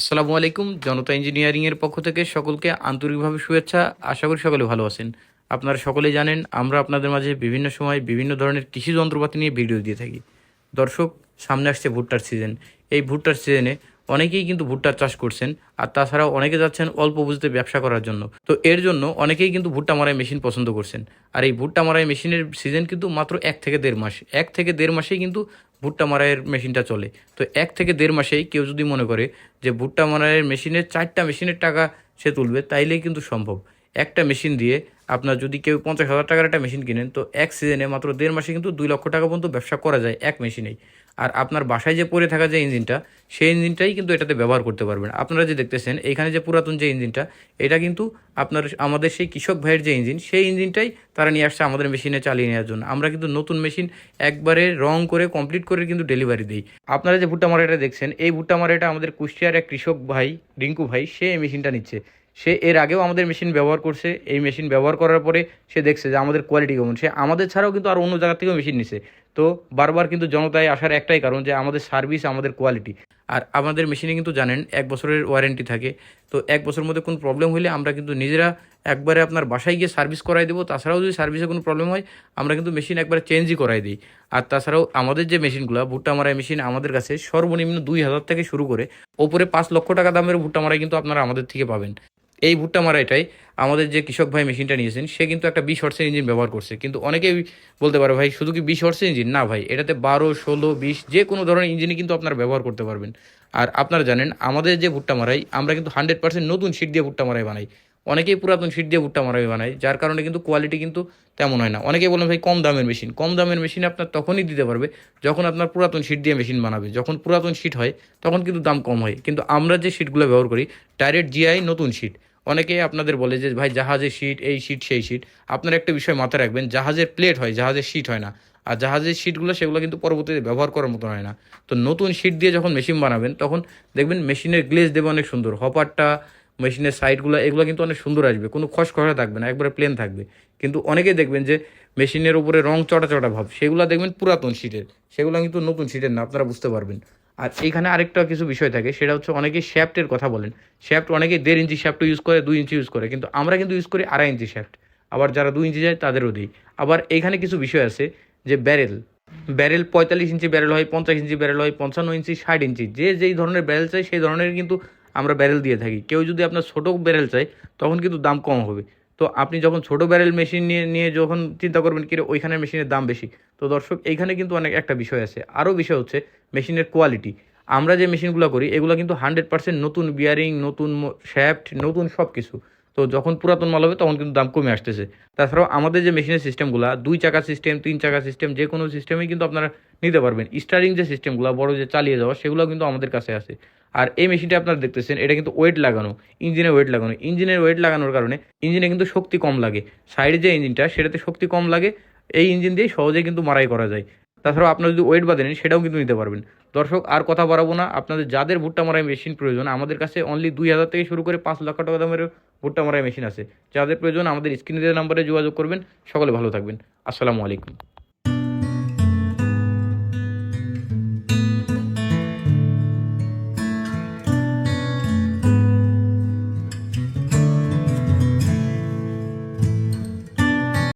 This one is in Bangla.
আসসালামু আলাইকুম, জনতা ইঞ্জিনিয়ারিংয়ের পক্ষ থেকে সকলকে আন্তরিকভাবে শুভেচ্ছা। আশা করি সকলে ভালো আছেন। আপনারা সকলে জানেন, আমরা আপনাদের মাঝে বিভিন্ন সময় বিভিন্ন ধরনের কৃষি যন্ত্রপাতি নিয়ে ভিডিও দিয়ে থাকি। দর্শক, সামনে আসছে ভুট্টার সিজন এই ভুট্টার সিজনে অনেকেই কিন্তু ভুট্টার চাষ করছেন, আর তাছাড়াও অনেকে যাচ্ছেন অল্প বুঝতে ব্যবসা করার জন্য। তো এর জন্য অনেকেই কিন্তু ভুট্টা মারাই মেশিন পছন্দ করছেন। আর এই ভুট্টা মারাই মেশিনের সিজন কিন্তু মাত্র এক থেকে দেড় মাস। এক থেকে দেড় মাসেই কিন্তু ভুট্টা মারাইয়ের মেশিনটা চলে। তো এক থেকে দেড় মাসেই কেউ যদি মনে করে যে ভুট্টা মারাইয়ের মেশিনের চারটা মেশিনের টাকা সে তুলবে, তাইলেই কিন্তু সম্ভব। একটা মেশিন দিয়ে আপনার যদি কেউ পঞ্চাশ হাজার টাকার একটা মেশিন কিনেন, তো এক সিজনে মাত্র দেড় মাসে কিন্তু দুই লক্ষ টাকা পর্যন্ত ব্যবসা করা যায় এক মেশিনেই। আর আপনার বাসায় যে পড়ে থাকা যে ইঞ্জিনটা সেই ইঞ্জিনটাই কিন্তু এটাতে ব্যবহার করতে পারবেন। আপনারা যে দেখতেছেন এইখানে যে পুরাতন যে ইঞ্জিনটা এটা কিন্তু আপনার আমাদের সেই কৃষক ভাইয়ের যে ইঞ্জিন সেই ইঞ্জিনটাই তারা নিয়ে আসছে আমাদের মেশিনে চালিয়ে নেওয়ার জন্য। আমরা কিন্তু নতুন মেশিন একবারে রং করে কমপ্লিট করে কিন্তু ডেলিভারি দিই। আপনারা যে ভুট্টা মারাইটা দেখছেন, এই ভুট্টা মারাইটা আমাদের কুষ্টিয়ার এক কৃষক ভাই, রিঙ্কু ভাই, সে মেশিনটা নিচ্ছে। সে এর আগেও আমাদের মেশিন ব্যবহার করছে। এই মেশিন ব্যবহার করার পরে সে দেখছে যে আমাদের কোয়ালিটি কেমন। সে আমাদের ছাড়াও কিন্তু আর অন্য জায়গা থেকেও মেশিন নিছে। তো বারবার কিন্তু জনতায় আসার একটাই কারণ যে আমাদের সার্ভিস আমাদের কোয়ালিটি আর আমাদের মেশিনে কিন্তু জানেন, এক বছরের ওয়ারেন্টি থাকে। তো এক বছরের মধ্যে কোনো প্রবলেম হলে আমরা কিন্তু নিজেরা একবারে আপনার বাসায় গিয়ে সার্ভিস করাই দেবো। তাছাড়াও যদি সার্ভিসে কোনো প্রবলেম হয়, আমরা কিন্তু মেশিন একবারে চেঞ্জই করাই দিই। আর তাছাড়াও আমাদের যে মেশিনগুলো ভুট্টা মারাই মেশিন আমাদের কাছে সর্বনিম্ন দুই হাজার থেকে শুরু করে, ওপরে পাঁচ লক্ষ টাকা দামের ভুট্টা মারাই কিন্তু আপনারা আমাদের থেকে পাবেন। এই ভুট্টা মারাইটাই আমাদের যে কৃষক ভাই মেশিনটা নিয়েছেন, সে কিন্তু একটা বিশ হর্সের ইঞ্জিন ব্যবহার করছে। কিন্তু অনেকেই বলতে পারে, ভাই, শুধু কি বিশ হর্সের ইঞ্জিন? না ভাই, এটাতে বারো, ষোলো, বিশ যে কোনো ধরনের ইঞ্জিনই কিন্তু আপনারা ব্যবহার করতে পারবেন। আর আপনারা জানেন, আমাদের যে ভুট্টা মারাই, আমরা কিন্তু হান্ড্রেড পার্সেন্ট নতুন সিট দিয়ে ভুট্টা মারাই বানাই। অনেকেই পুরাতন সিট দিয়ে ভুট্টা মারাই বানায়, যার কারণে কিন্তু কোয়ালিটি কিন্তু তেমন হয় না। অনেকেই বলেন, ভাই, কম দামের মেশিন। কম দামের মেশিন আপনার তখনই দিতে পারবে যখন আপনার পুরাতন সিট দিয়ে মেশিন বানাবে। যখন পুরাতন সিট হয়, তখন কিন্তু দাম কম হয়। কিন্তু আমরা যে সিটগুলো ব্যবহার করি, ডাইরেক্ট জিআই নতুন সিট অনেকে আপনাদের বলে যে, ভাই, জাহাজের সিট এই সিট সেই সিট আপনারা একটা বিষয় মাথায় রাখবেন, জাহাজের প্লেট হয়, জাহাজের সিট হয় না। আর জাহাজের সিটগুলো সেগুলো কিন্তু পরবর্তীতে ব্যবহার করার মতো হয় না। তো নতুন সিট দিয়ে যখন মেশিন বানাবেন, তখন দেখবেন মেশিনের গ্লেজ দেবে অনেক সুন্দর। হপারটা মেশিনের সাইডগুলো এগুলো কিন্তু অনেক সুন্দর আসবে। কোনো খসখসা থাকবে না, একবারে প্লেন থাকবে। কিন্তু অনেকেই দেখবেন যে মেশিনের উপরে রং চটা চটা ভাব, সেগুলো দেখবেন পুরাতন সিটের সেগুলো কিন্তু নতুন সিটের না, আপনারা বুঝতে পারবেন। আর এইখানে আরেকটা কিছু বিষয় থাকে, সেটা হচ্ছে অনেকেই শ্যাফটের কথা বলেন। শ্যাফট অনেকেই দেড় ইঞ্চি শ্যাফট ইউজ করে, দুই ইঞ্চি ইউজ করে, কিন্তু আমরা কিন্তু ইউজ করি আড়াই ইঞ্চি শ্যাফট আবার যারা দুই ইঞ্চি যায়, তাদেরও দিই। আবার এইখানে কিছু বিষয় আছে যে ব্যারেল ব্যারেল পঁয়তাল্লিশ ইঞ্চি ব্যারেল হয়, পঞ্চাশ ইঞ্চি ব্যারেল হয়, পঞ্চান্ন ইঞ্চি, ষাট ইঞ্চি, যে যেই ধরনের ব্যারেল চাই, সেই ধরনের কিন্তু আমরা ব্যারেল দিয়ে থাকি। কেউ যদি আপনার ছোটো ব্যারেল চাই তখন কিন্তু দাম কম হবে। তো আপনি যখন ছোট ব্যারেল মেশিন নিয়ে নিয়ে যখন চিন্তা করবেন কিরে ওইখানের মেশিনের দাম বেশি। তো দর্শক, এইখানে কিন্তু অনেক একটা বিষয় আছে। আরও বিষয় হচ্ছে মেশিনের কোয়ালিটি আমরা যে মেশিনগুলো করি, এগুলো কিন্তু হান্ড্রেড পার্সেন্ট নতুন বিয়ারিং নতুন শ্যাফট নতুন সব কিছু তো যখন পুরাতন মাল হবে তখন কিন্তু দাম কমে আসতেছে। তাছাড়াও আমাদের যে মেশিনের সিস্টেমগুলো, দুই চাকা সিস্টেম, তিন চাকা সিস্টেম, যে কোনো সিস্টেমেই কিন্তু আপনারা নিতে পারবেন। স্টারিং যে সিস্টেমগুলো, বড় যে চালিয়ে যাওয়া, সেগুলো কিন্তু আমাদের কাছে আছে। আর এই মেশিনটা আপনারা দেখতেছেন, এটা কিন্তু ওয়েট লাগানো ইঞ্জিনে ওয়েট লাগানো। ইঞ্জিনের ওয়েট লাগানোর কারণে ইঞ্জিনে কিন্তু শক্তি কম লাগে। সাইডে যে ইঞ্জিনটা, সেটাতে শক্তি কম লাগে, এই ইঞ্জিন দিয়ে সহজেই কিন্তু মারাই করা যায়। তাছাড়াও আপনারা যদি ওয়েট বাঁধেন সেটাও কিন্তু নিতে পারবেন। দর্শক, আর কথা বাড়াবো না, আপনাদের যাদের ভুট্টা মারাই মেশিন প্রয়োজন, আমাদের কাছে অনলি দুই হাজার থেকে শুরু করে পাঁচ লক্ষ টাকা দামের ভুট্টা মারাই মেশিন আছে। যাদের প্রয়োজন, আমাদের স্ক্রিনে নাম্বারে যোগাযোগ করবেন। সকলে ভালো থাকবেন। আসসালামু আলাইকুম।